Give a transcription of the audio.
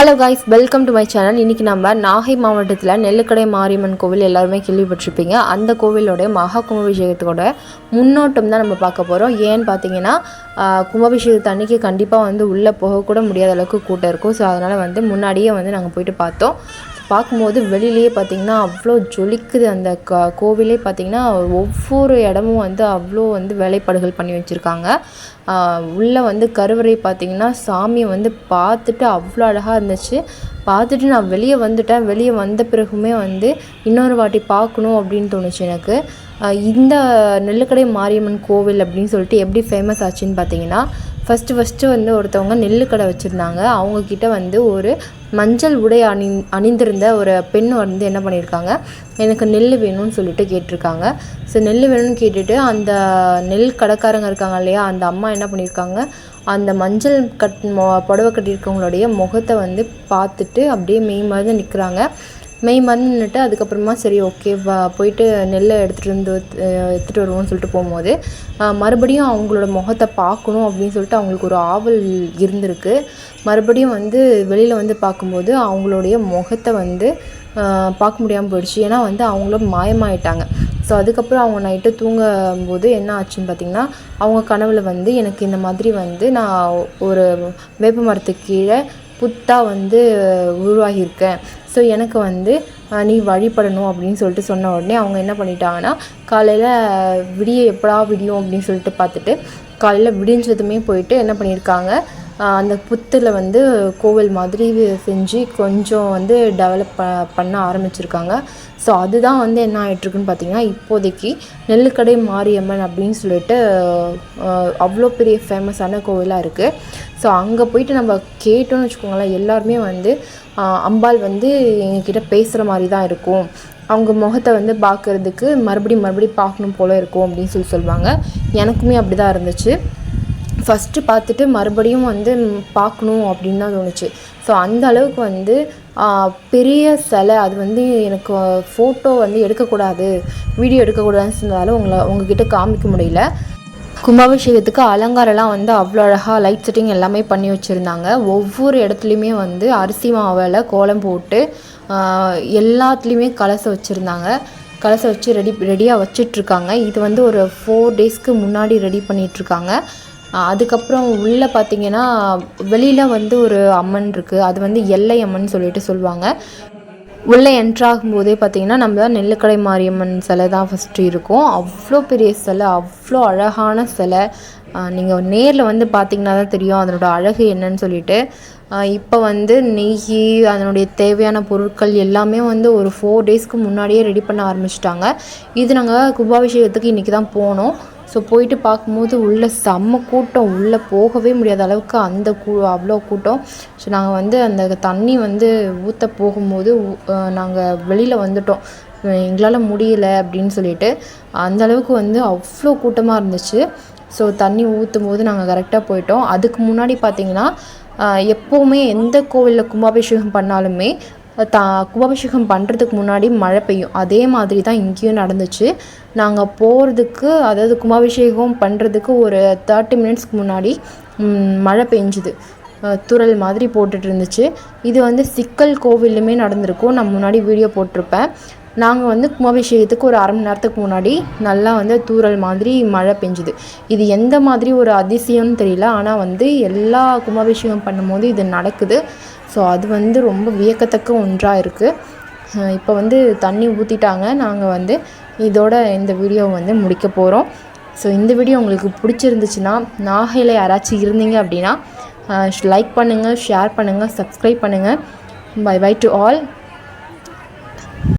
Hello guys welcome to my channel இன்றைக்கி நம்ம நாகை மாவட்டத்தில் நெல்லுக்கடை மாரியம்மன் கோவில் எல்லாருமே கேள்விப்பட்டிருப்பீங்க. அந்த கோவிலோடைய மகா கும்பாபிஷேகத்தோட முன்னோட்டம் தான் நம்ம பார்க்க போகிறோம் ஏன்னு பார்த்தீங்கன்னா கும்பாபிஷேகத்து அன்னைக்கு கண்டிப்பாக வந்து உள்ளே போகக்கூட முடியாத அளவுக்கு கூட்டம் இருக்கும். ஸோ அதனால் வந்து முன்னாடியே வந்து நாங்கள் போயிட்டு பார்த்தோம். பார்க்கும்போது வெளியிலேயே பார்த்தீங்கன்னா அவ்வளோ ஜொலிக்குது அந்த க கோவிலே பார்த்தீங்கன்னா ஒவ்வொரு இடமும் வந்து அவ்வளோ வந்து வேலைப்பாடுகள் பண்ணி வச்சுருக்காங்க. உள்ளே வந்து கருவறை பார்த்தீங்கன்னா சாமியை வந்து பார்த்துட்டு அவ்வளோ அழகாக இருந்துச்சு. பார்த்துட்டு நான் வெளியே வந்துட்டேன். வெளியே வந்த பிறகுமே வந்து இன்னொரு வாட்டி பார்க்கணும் அப்படின்னு தோணுச்சு எனக்கு. இந்த நெல்லுக்கடை மாரியம்மன் கோவில் அப்படின்னு சொல்லிட்டு எப்படி ஃபேமஸ் ஆச்சுன்னு பார்த்தீங்கன்னா ஃபஸ்ட்டு ஃபஸ்ட்டு வந்து ஒருத்தவங்க நெல் கடை வச்சுருந்தாங்க. அவங்கக்கிட்ட வந்து ஒரு மஞ்சள் உடை அணி அணிந்திருந்த ஒரு பெண் வந்து என்ன பண்ணியிருக்காங்க எனக்கு நெல் வேணும்னு சொல்லிட்டு கேட்டிருக்காங்க. ஸோ நெல் வேணும்னு கேட்டுட்டு அந்த நெல் கடைக்காரங்க இருக்காங்க இல்லையா அந்த அம்மா என்ன பண்ணியிருக்காங்க அந்த மஞ்சள் கட் மொ புடவை கட்டியிருக்கவங்களுடைய முகத்தை வந்து பார்த்துட்டு அப்படியே மெய் மறந்து நிற்கிறாங்க மெய் மறந்து நின்றுட்டு அதுக்கப்புறமா சரி ஓகே வா போயிட்டு நெல்லை எடுத்துகிட்டு வந்து எடுத்துகிட்டு வருவோம்னு சொல்லிட்டு போகும்போது மறுபடியும் அவங்களோட முகத்தை பார்க்கணும் அப்படின்னு சொல்லிட்டு அவங்களுக்கு ஒரு ஆவல் இருந்திருக்கு. மறுபடியும் வந்து வெளியில் வந்து பார்க்கும்போது அவங்களுடைய முகத்தை வந்து பார்க்க முடியாமல் போயிடுச்சு. ஏன்னா வந்து அவங்களும் மாயமாயிட்டாங்க. ஸோ அதுக்கப்புறம் அவங்க நைட்டு தூங்கும்போது என்ன ஆச்சுன்னு பார்த்திங்கன்னா அவங்க கனவில் வந்து எனக்கு இந்த மாதிரி வந்து நான் ஒரு வேப்ப மரத்துக்கு கீழே புத்தாக வந்து உருவாகியிருக்கேன். ஸோ எனக்கு வந்து நீ வழிபடணும் அப்படின்னு சொல்லிட்டு சொன்ன உடனே அவங்க என்ன பண்ணிட்டாங்கன்னா காலையில் விடிய எப்படா விடியும்? அப்படின்னு சொல்லிட்டு பார்த்துட்டு காலையில் விடிஞ்சதுமே போயிட்டு என்ன பண்ணியிருக்காங்க அந்த புத்தில் வந்து கோவில் மாதிரி செஞ்சு கொஞ்சம் வந்து டெவலப் ப பண்ண ஆரம்பிச்சிருக்காங்க. ஸோ அதுதான் வந்து என்ன ஆகிட்டுருக்குன்னு பார்த்தீங்கன்னா இப்போதைக்கு நெல்லுக்கடை மாரியம்மன் அப்படின்னு சொல்லிட்டு அவ்வளோ பெரிய ஃபேமஸான கோவிலாக இருக்குது ஸோ அங்கே போயிட்டு நம்ம கேட்டோம்னு வச்சுக்கோங்களேன் எல்லாருமே வந்து அம்பாள் வந்து எங்ககிட்ட பேசுகிற மாதிரி தான் இருக்கும். அவங்க முகத்தை வந்து பார்க்குறதுக்கு மறுபடியும் மறுபடியும் பார்க்கணும் போல இருக்கும் அப்படின்னு சொல்லி சொல்லுவாங்க. எனக்குமே அப்படி தான் இருந்துச்சு. ஃபஸ்ட்டு பார்த்துட்டு மறுபடியும் வந்து பார்க்கணும் அப்படின்னு தான் தோணுச்சு. ஸோ அந்த அளவுக்கு வந்து பெரிய சிலை அது வந்து எனக்கு ஃபோட்டோ வந்து எடுக்கக்கூடாது வீடியோ எடுக்கக்கூடாதுன்னு சொன்னதால உங்களை உங்ககிட்ட காமிக்க முடியல. கும்பாபிஷேகத்துக்கு அலங்காரம்லாம் வந்து அவ்வளோ அழகாக லைட் செட்டிங் எல்லாமே பண்ணி வச்சுருந்தாங்க. ஒவ்வொரு இடத்துலையுமே வந்து அரிசி மாவில் கோலம் போட்டு எல்லாத்துலேயுமே கலசம் வச்சுருந்தாங்க. கலசம் வச்சு ரெடி ரெடியாக வச்சிட்ருக்காங்க. இது வந்து ஒரு ஃபோர் டேஸ்க்கு முன்னாடி ரெடி பண்ணிகிட்ருக்காங்க அதுக்கப்புறம் உள்ளே பார்த்தீங்கன்னா வெளியில் வந்து ஒரு அம்மன் இருக்குது அது வந்து எல்லை அம்மன் சொல்லிட்டு சொல்லுவாங்க. உள்ளே என்ட்ராகும் போதே பார்த்தீங்கன்னா நம்ம நெல்லுக்கடை மாரியம்மன் சிலை தான் ஃபஸ்ட்டு இருக்கும். அவ்வளோ பெரிய சிலை அவ்வளோ அழகான சிலை. நீங்கள் நேரில் வந்து பார்த்தீங்கன்னா தான் தெரியும் அதனோட அழகு என்னன்னு சொல்லிட்டு. இப்போ வந்து நெய் அதனுடைய தேவையான பொருட்கள் எல்லாமே வந்து ஒரு ஃபோர் டேஸ்க்கு முன்னாடியே ரெடி பண்ண ஆரம்பிச்சிட்டாங்க. இது நாங்கள் கும்பாபிஷேகத்துக்கு இன்றைக்கி தான் போனோம். ஸோ போயிட்டு பார்க்கும்போது உள்ளே செம்ம கூட்டம். உள்ளே போகவே முடியாத அளவுக்கு அந்த கூ அவ்வளோ கூட்டம். ஸோ நாங்கள் வந்து அந்த தண்ணி வந்து ஊற்ற போகும்போது நாங்கள் வெளியில் வந்துட்டோம். எங்களால் முடியல அப்படின்னு சொல்லிட்டு அந்த அளவுக்கு வந்து அவ்வளோ கூட்டமாக இருந்துச்சு. ஸோ தண்ணி ஊற்றும் போது நாங்கள் கரெக்டாக போயிட்டோம். அதுக்கு முன்னாடி பார்த்திங்கன்னா எப்போவுமே எந்த கோவிலில் கும்பாபிஷேகம் பண்ணாலுமே தா கும்பாபிஷேகம் பண்ணுறதுக்கு முன்னாடி மழை பெய்யும். அதே மாதிரி தான் இங்கேயும் நடந்துச்சு. நாங்கள் போகிறதுக்கு அதாவது கும்பாபிஷேகம் பண்ணுறதுக்கு ஒரு தேர்ட்டி மினிட்ஸ்க்கு முன்னாடி மழை பெஞ்சுது. துறல் மாதிரி போட்டுட்டு இருந்துச்சு. இது வந்து சிக்கல் கோவிலுமே நடந்திருக்கும். நான் முன்னாடி வீடியோ போட்டிருப்பேன். நாங்கள் வந்து கும்பாபிஷேகத்துக்கு ஒரு அரை மணி நேரத்துக்கு முன்னாடி நல்லா வந்து தூறல் மாதிரி மழை பெஞ்சுது. இது எந்த மாதிரி ஒரு அதிசயம்னு தெரியல. ஆனால் வந்து எல்லா கும்பாபிஷேகம் பண்ணும்போது இது நடக்குது. ஸோ அது வந்து ரொம்ப வியக்கத்தக்க ஒன்றாக இருக்குது இப்போ வந்து தண்ணி ஊற்றிட்டாங்க நாங்கள் வந்து இதோட இந்த வீடியோவை வந்து முடிக்க போகிறோம் ஸோ இந்த வீடியோ உங்களுக்கு பிடிச்சிருந்துச்சுன்னா நாகையில் யாராச்சும் இருந்தீங்க அப்படின்னா லைக் பண்ணுங்கள் ஷேர் பண்ணுங்கள் சப்ஸ்கிரைப் பண்ணுங்கள் பை பை டு ஆல்